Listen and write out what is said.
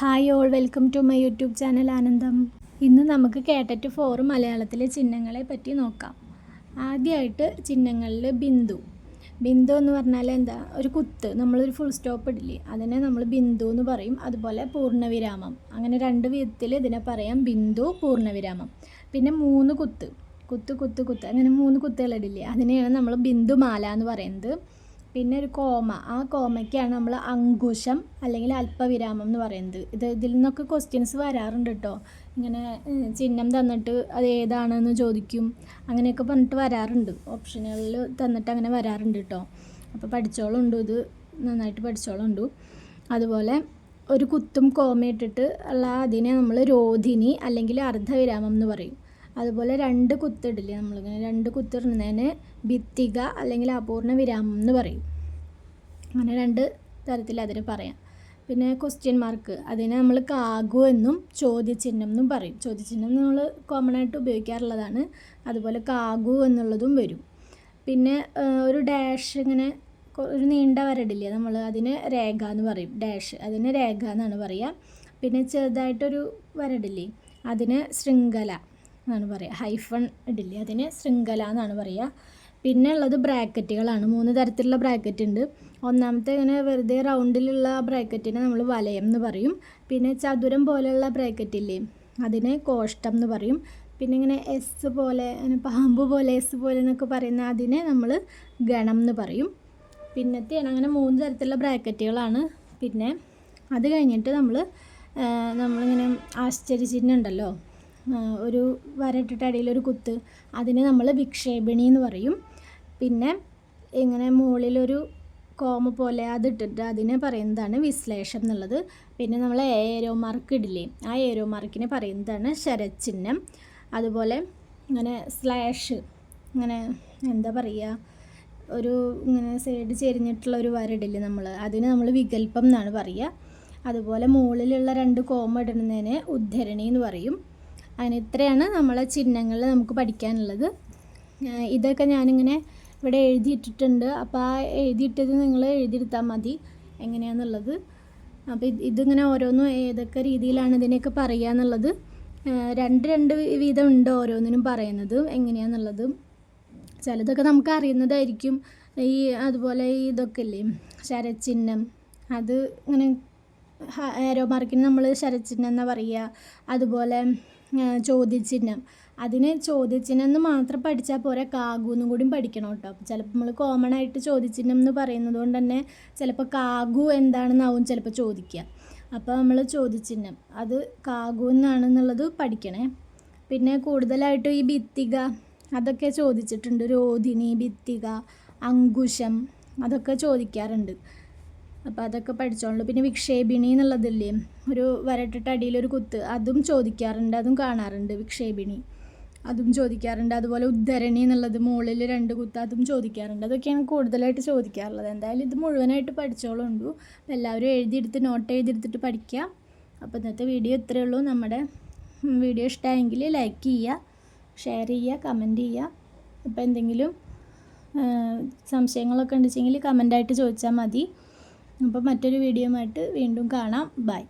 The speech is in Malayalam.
Hi all welcome to my YouTube channel Anandam ഇന്ന് നമുക്ക് കേട്ടറ്റ് ഫോർ മലയാളത്തിലെ ചിഹ്നങ്ങളെ പറ്റി നോക്കാം. ആദ്യമായിട്ട് ചിഹ്നങ്ങളിൽ ബിന്ദു. ബിന്ദു എന്ന് പറഞ്ഞാൽ എന്താ? ഒരു കുത്ത്. നമ്മളൊരു ഫുൾ സ്റ്റോപ്പ് ഇടില്ലേ? അതിനെ നമ്മൾ ബിന്ദു എന്ന് പറയും. അതുപോലെ പൂർണവിരാമം. അങ്ങനെ രണ്ട് വിധത്തിൽ ഇതിനെ പറയാം ബിന്ദു പൂർണവിരാമം. പിന്നെ മൂന്ന് കുത്ത്. കുത്ത് കുത്ത് കുത്ത്. അങ്ങനെ മൂന്ന് കുത്തുകൾ കുത്തുകളിടില്ലേ അതിനെയാണ് നമ്മൾ ബിന്ദുമാല എന്ന് പറയുന്നത്. പിന്നെ ഒരു കോമ. ആ കോമയ്ക്കാണ് നമ്മൾ അങ്കുശം അല്ലെങ്കിൽ അല്പവിരാമം എന്ന് പറയുന്നത്. ഇത് ഇതിൽ നിന്നൊക്കെ ക്വസ്റ്റ്യൻസ് വരാറുണ്ട് കേട്ടോ ഇങ്ങനെ ചിഹ്നം തന്നിട്ട് അത് ഏതാണെന്ന് ചോദിക്കും. അങ്ങനെയൊക്കെ പറഞ്ഞിട്ട് വരാറുണ്ട്. ഓപ്ഷനുകളിൽ തന്നിട്ട് അങ്ങനെ വരാറുണ്ട് കേട്ടോ അപ്പോൾ പഠിച്ചോളുണ്ട് ഇത്. നന്നായിട്ട് പഠിച്ചോളുണ്ട്. അതുപോലെ ഒരു കുത്തും കോമയിട്ടിട്ട് ഉള്ള അതിനെ നമ്മൾ രോധിനി അല്ലെങ്കിൽ അർദ്ധവിരാമം എന്ന് പറയും. അതുപോലെ രണ്ട് കുത്തിടില്ലേ നമ്മളിങ്ങനെ രണ്ട് കുത്തിടുന്നതിന് ഭിത്തിക അല്ലെങ്കിൽ അപൂർണ വിരാമം എന്ന് പറയും. അങ്ങനെ രണ്ട് തരത്തിൽ അതിന് പറയാം. പിന്നെ ക്വസ്റ്റ്യൻ മാർക്ക് അതിനെ നമ്മൾ കാഗു എന്നും ചോദ്യചിഹ്നം എന്നും പറയും. ചോദ്യചിഹ്നം നമ്മൾ കോമൺ ആയിട്ട് ഉപയോഗിക്കാറുള്ളതാണ്. അതുപോലെ കാഗു എന്നുള്ളതും വരും. പിന്നെ ഒരു ഡാഷ് ഇങ്ങനെ ഒരു നീണ്ട വരടില്ലേ നമ്മൾ അതിന് രേഖ എന്ന് പറയും. ഡാഷ് അതിന് രേഖ എന്നാണ് പറയുക പിന്നെ ചെറുതായിട്ടൊരു വരടില്ലേ അതിന് ശൃംഖല എന്നാണ് പറയുക. ഹൈഫൺ ഇടില്ലേ? അതിന് ശൃംഖല എന്നാണ് പറയുക. പിന്നെ ഉള്ളത് ബ്രാക്കറ്റുകളാണ്. മൂന്ന് തരത്തിലുള്ള ബ്രാക്കറ്റ് ഉണ്ട്. ഒന്നാമത്തെ ഇങ്ങനെ വെറുതെ റൗണ്ടിലുള്ള ബ്രാക്കറ്റിനെ നമ്മൾ വലയം എന്ന് പറയും. പിന്നെ ചതുരം പോലെയുള്ള ബ്രാക്കറ്റില്ലേ അതിനെ കോഷ്ടം എന്ന് പറയും. പിന്നെ ഇങ്ങനെ എസ് പോലെ പാമ്പ് പോലെ എസ് പോലെ എന്നൊക്കെ പറയുന്ന അതിനെ നമ്മൾ ഗണം എന്ന് പറയും. പിന്നത്തെയാണ് അങ്ങനെ മൂന്ന് തരത്തിലുള്ള ബ്രാക്കറ്റുകളാണ്. പിന്നെ അത് കഴിഞ്ഞിട്ട് നമ്മൾ നമ്മളിങ്ങനെ ആശ്ചര്യചിഹ്നം ഉണ്ടല്ലോ? ഒരു വരട്ടിട്ട് അടിയിലൊരു കുത്ത്. അതിനെ നമ്മൾ വിക്ഷേപിണി എന്ന് പറയും. പിന്നെ ഇങ്ങനെ മുകളിലൊരു കോമ പോലെ അതിട്ടിട്ട് അതിനെ പറയുന്നതാണ് വിശ്ലേഷം എന്നുള്ളത്. പിന്നെ നമ്മൾ ഏരോ മാർക്ക് ഇടില്ലേ ആ ഏരോ മാർക്കിനെ പറയുന്നതാണ് ശരചിഹ്നം. അതുപോലെ ഇങ്ങനെ സ്ലാഷ് ഇങ്ങനെ എന്താ പറയുക ഒരു ഇങ്ങനെ സൈഡ് ചെരിഞ്ഞിട്ടുള്ള ഒരു വരടില്ലേ നമ്മൾ അതിന് നമ്മൾ വികല്പം എന്നാണ് പറയുക. അതുപോലെ മുകളിലുള്ള രണ്ട് കോമ ഇടുന്നതിന് ഉദ്ധരണി എന്ന് പറയും. അങ്ങനെ ഇത്രയാണ് നമ്മളെ ചിഹ്നങ്ങൾ നമുക്ക് പഠിക്കാനുള്ളത്. ഇതൊക്കെ ഞാനിങ്ങനെ ഇവിടെ എഴുതിയിട്ടിട്ടുണ്ട്. അപ്പോൾ ആ എഴുതിയിട്ടത് നിങ്ങൾ എഴുതിയെടുത്താൽ മതി. എങ്ങനെയാണെന്നുള്ളത് അപ്പോൾ ഇതിങ്ങനെ ഓരോന്നും ഏതൊക്കെ രീതിയിലാണ് ഇതിനെയൊക്കെ പറയുക എന്നുള്ളത്. രണ്ട് രണ്ട് വീതം ഉണ്ട് ഓരോന്നിനും പറയുന്നത്. എങ്ങനെയാണെന്നുള്ളത് ചിലതൊക്കെ നമുക്ക് അറിയുന്നതായിരിക്കും. ഈ അതുപോലെ ഇതൊക്കെ ഇല്ലേ? ശരച്ചിഹ്നം അത് ഇങ്ങനെ ഏരോ മാർക്കിന് നമ്മൾ ശരച്ചിഹ്നം എന്നാണ് പറയുക. അതുപോലെ ചോദ്യചിഹ്നം. അതിന് ചോദ്യചിഹ്നം എന്ന് മാത്രം പഠിച്ചാൽ പോരാ കാകുന്നും കൂടി പഠിക്കണം കേട്ടോ. അപ്പോൾ ചിലപ്പോൾ നമ്മൾ കോമൺ ആയിട്ട് ചോദ്യചിഹ്നം എന്ന് പറയുന്നത് കൊണ്ട് തന്നെ ചിലപ്പോൾ കാകു എന്താണെന്നാവും ചിലപ്പോൾ ചോദിക്കുക അപ്പോൾ നമ്മൾ ചോദ്യചിഹ്നം അത് കാകു എന്നാണെന്നുള്ളത് പഠിക്കണേ. പിന്നെ കൂടുതലായിട്ടും ഈ ഭിത്തിക അതൊക്കെ ചോദിച്ചിട്ടുണ്ട്. രോധിനി ഭിത്തിക അങ്കുശം അതൊക്കെ ചോദിക്കാറുണ്ട്. അപ്പോൾ അതൊക്കെ പഠിച്ചോളൂ പിന്നെ വിക്ഷേപിണി എന്നുള്ളതില്ലേ ഒരു വരട്ടിട്ട് അടിയിലൊരു കുത്ത് അതും ചോദിക്കാറുണ്ട് അതും കാണാറുണ്ട് വിക്ഷേപിണി. അതും ചോദിക്കാറുണ്ട്. അതുപോലെ ഉദ്ധരണി എന്നുള്ളത് മുകളിൽ രണ്ട് കുത്ത് അതും ചോദിക്കാറുണ്ട്. അതൊക്കെയാണ് കൂടുതലായിട്ട് ചോദിക്കാറുള്ളത്. എന്തായാലും ഇത് മുഴുവനായിട്ട് പഠിച്ചോളുണ്ട്. അപ്പോൾ എല്ലാവരും എഴുതിയെടുത്ത് നോട്ട് എഴുതിയെടുത്തിട്ട് പഠിക്കുക അപ്പോൾ ഇന്നത്തെ വീഡിയോ ഇത്രയേ ഉള്ളൂ. നമ്മുടെ വീഡിയോ ഇഷ്ടമായെങ്കിൽ ലൈക്ക് ചെയ്യുക ഷെയർ ചെയ്യുക കമന്റ് ചെയ്യുക. അപ്പോൾ എന്തെങ്കിലും സംശയങ്ങളൊക്കെ ഉണ്ടെച്ചെങ്കിൽ കമന്റായിട്ട് ചോദിച്ചാൽ മതി. അപ്പോൾ മറ്റൊരു വീഡിയോ ആയിട്ട് വീണ്ടും കാണാം. ബൈ.